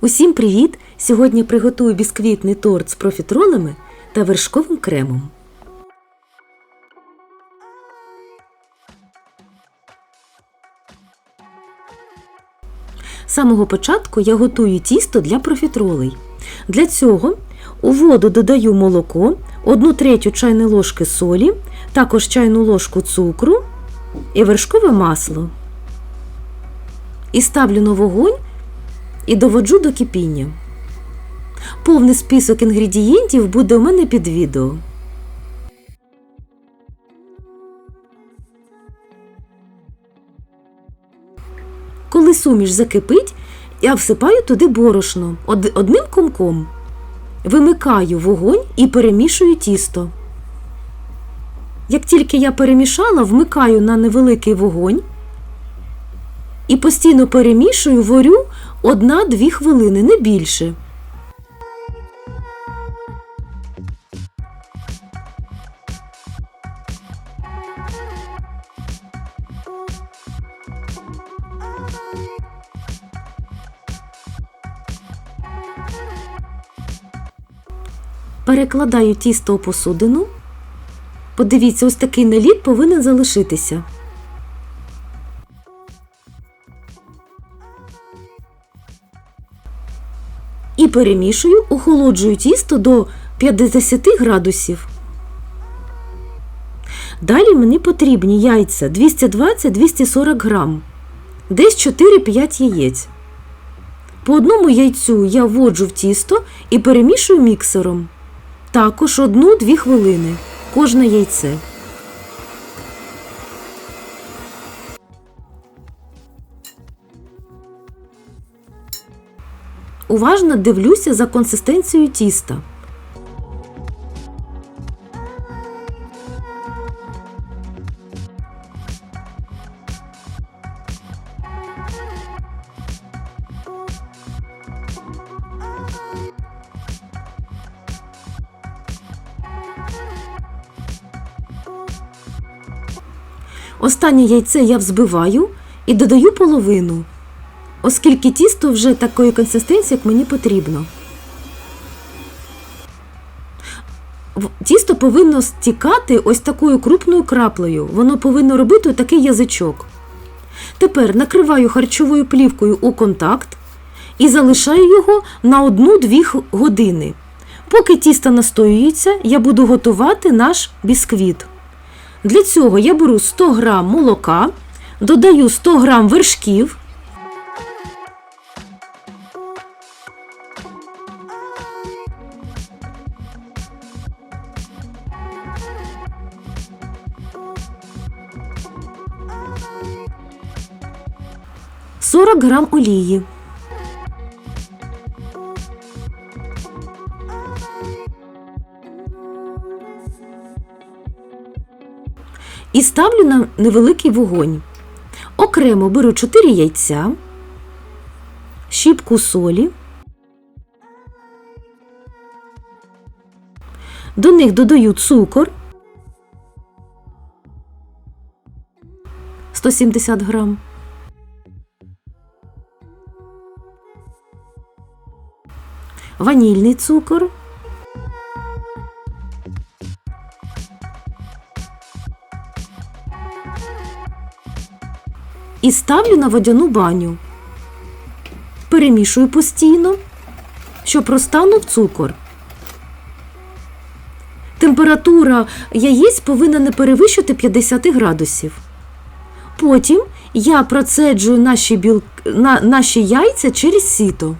Усім привіт! Сьогодні приготую бісквітний торт з профітролями та вершковим кремом. З самого початку я готую тісто для профітролей. Для цього у воду додаю молоко, 1 третю чайної ложки солі, також чайну ложку цукру і вершкове масло. І ставлю на вогонь і доводжу до кипіння. Повний список інгредієнтів буде у мене під відео. Коли суміш закипить, я всипаю туди борошно одним комком. Вимикаю вогонь і перемішую тісто. Як тільки я перемішала, вмикаю на невеликий вогонь і постійно перемішую, варю 1-2 хвилини, не більше. Перекладаю тісто у посудину. Подивіться, ось такий наліт повинен залишитися. Перемішую, охолоджую тісто до 50 градусів. Далі мені потрібні яйця 220-240 грам, десь 4-5 яєць. По одному яйцю я вводжу в тісто і перемішую міксером. Також 1-2 хвилини кожне яйце. Уважно дивлюся за консистенцією тіста. Останнє яйце я взбиваю і додаю половину, оскільки тісто вже такої консистенції, як мені потрібно. Тісто повинно стікати ось такою крупною краплею. Воно повинно робити такий язичок. Тепер накриваю харчовою плівкою у контакт і залишаю його на 1-2 години. Поки тісто настоюється, я буду готувати наш бісквіт. Для цього я беру 100 г молока, додаю 100 г вершків, «40 грам олії. і ставлю на невеликий вогонь. Окремо беру 4 яйця, щіпку солі. До них додаю цукор 170 грам. Ванільний цукор і ставлю на водяну баню. Перемішую постійно, щоб розтанув цукор. Температура яєць повинна не перевищити 50 градусів. Потім я процеджую наші, біл... на... наші яйця через сіто.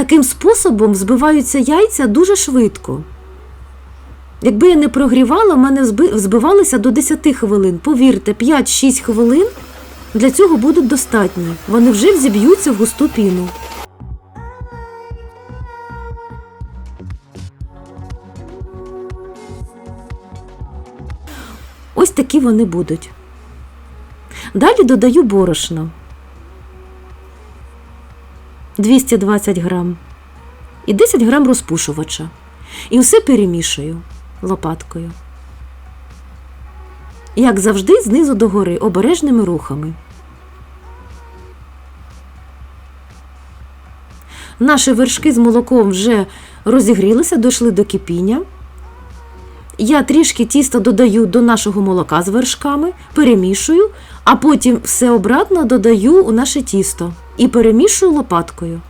Таким способом збиваються яйця дуже швидко. Якби я не прогрівала, в мене зби- збивалися до 10 хвилин. Повірте, 5-6 хвилин для цього будуть достатні. Вони вже взіб'ються в густу піну. Ось такі вони будуть. Далі додаю борошно 220 грам і 10 грам розпушувача. І все перемішую лопаткою. Як завжди, знизу догори обережними рухами. Наші вершки з молоком вже розігрілися, дійшли до кипіння. Я трішки тіста додаю до нашого молока з вершками, перемішую, а потім все обратно додаю у наше тісто і перемішую лопаткою.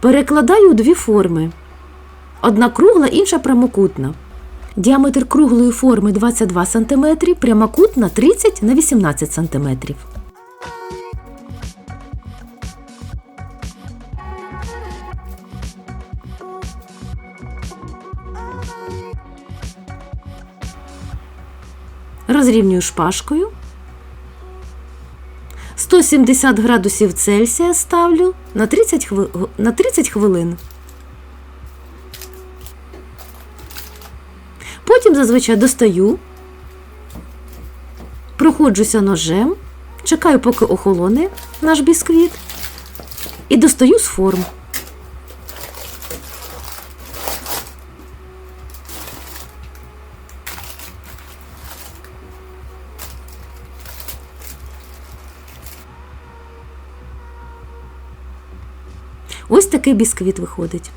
Перекладаю у дві форми. Одна кругла, інша прямокутна. Діаметр круглої форми 22 см, прямокутна 30 на 18 см. Розрівнюю шпажкою. 170 градусів Цельсія ставлю на 30, хви... на 30 хвилин. Потім зазвичай достаю, проходжуся ножем, чекаю, поки охолоне наш бісквіт, і достаю з форм. Такий бісквіт виходить.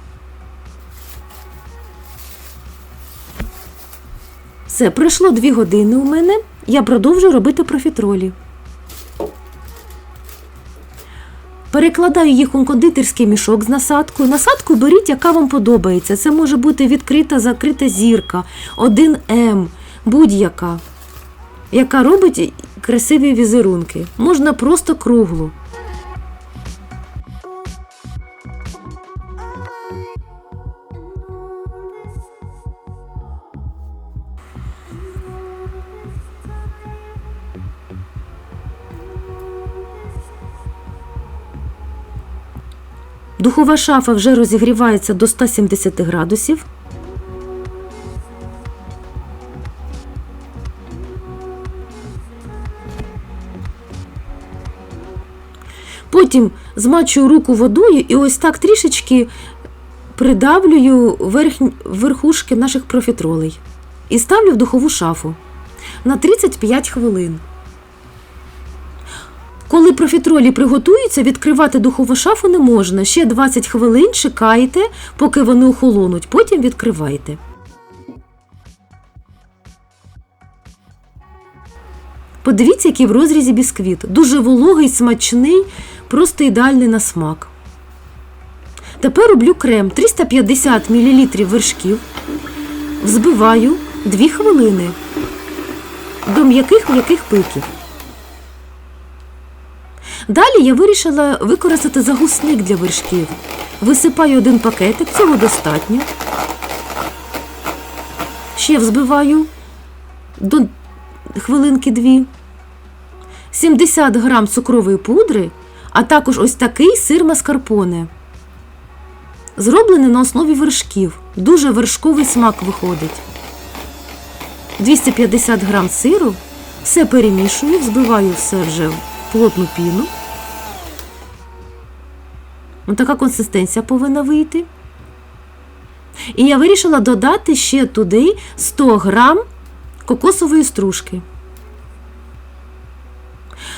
Все, пройшло дві години у мене. Я продовжую робити профітролі. Перекладаю їх у кондитерський мішок з насадкою. Насадку беріть, яка вам подобається. Це може бути відкрита, закрита зірка, 1М, будь-яка, яка робить красиві візерунки. Можна просто круглу. Духова шафа вже розігрівається до 170 градусів. Потім змачую руку водою і ось так трішечки придавлюю верх... верхушки наших профітролей і ставлю в духову шафу на 35 хвилин. Коли профітролі приготуються, відкривати духову шафу не можна. Ще 20 хвилин чекайте, поки вони охолонуть, потім відкривайте. Подивіться, який в розрізі бісквіт. Дуже вологий, смачний, просто ідеальний на смак. Тепер роблю крем 350 мл вершків. Взбиваю 2 хвилини до м'яких м'яких пиків. Далі я вирішила використати загусник для вершків. Висипаю один пакетик, цього достатньо. Ще взбиваю до хвилинки дві. 70 грам цукрової пудри, а також ось такий сир маскарпоне. Зроблений на основі вершків. Дуже вершковий смак виходить. 250 грам сиру. Все перемішую, взбиваю все вже в плотну піну. Ось така консистенція повинна вийти. І я вирішила додати ще туди 100 грам кокосової стружки.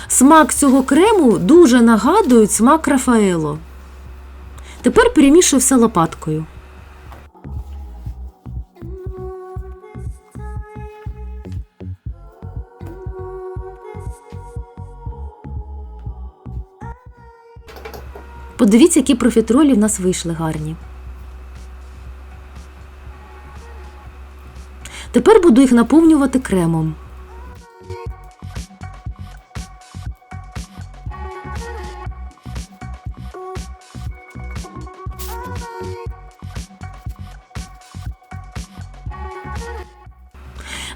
Смак цього крему дуже нагадує смак Рафаело. Тепер перемішую все лопаткою. Подивіться, які профітролі в нас вийшли гарні. Тепер буду їх наповнювати кремом.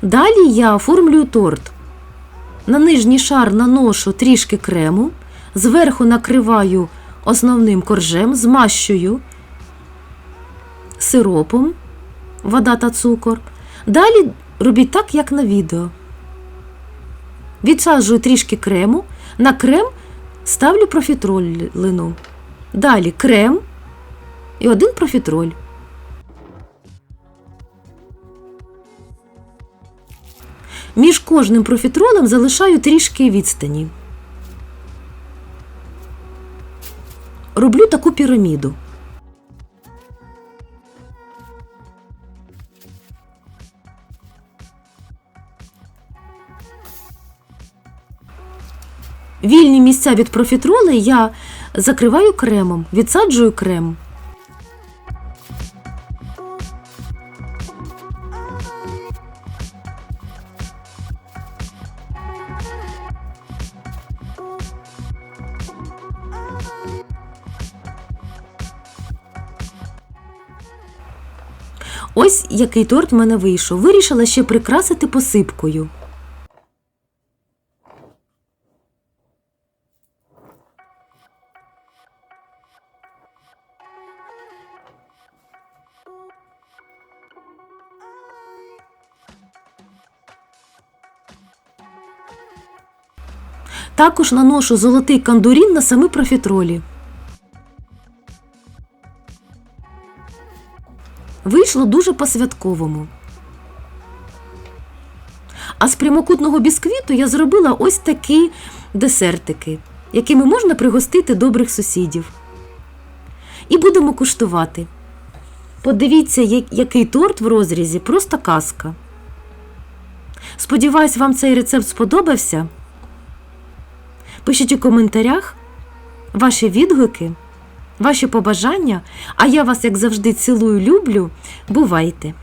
Далі я оформлюю торт. На нижній шар наношу трішки крему, зверху накриваю основним коржем, змащую сиропом, вода та цукор. Далі робіть так, як на відео. Відсаджую трішки крему, на крем ставлю профітролину. Далі крем і один профітроль. Між кожним профітролем залишаю трішки відстані. Роблю таку піраміду. Вільні місця від профітроли я закриваю кремом, відсаджую крем. Ось який торт в мене вийшов. Вирішила ще прикрасити посипкою. Також наношу золотий кандурін на самі профітролі. Вийшло дуже по-святковому. А з прямокутного бісквіту я зробила ось такі десертики, якими можна пригостити добрих сусідів. І будемо куштувати. Подивіться, який торт в розрізі, просто казка. Сподіваюсь, вам цей рецепт сподобався. Пишіть у коментарях ваші відгуки, ваші побажання, а я вас, як завжди, цілую, люблю. Бувайте!